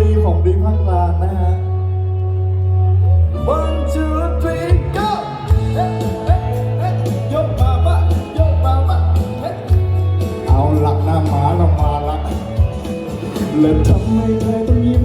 รีของดีภาคกลางนะฮะ one two three go ยกมาปะยกมาปะเอาหลักหนามาเรามาละและทำให้ใครต้องยิ้ม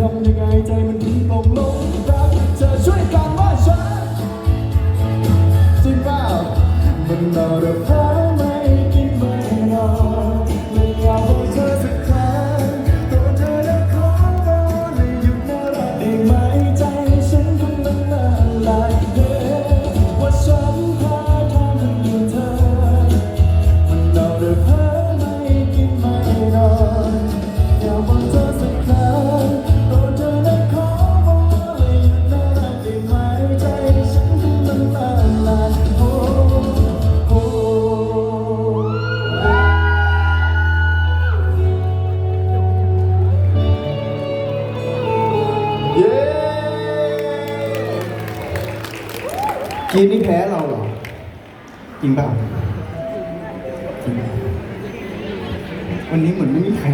ทำยังไงใจมันถึงตกลงรักเธอช่วยกัน กีนนี่แพ้เราเหรอ จริงป่าจริงเปล่าวันนี้เหมือนไม่มีใคร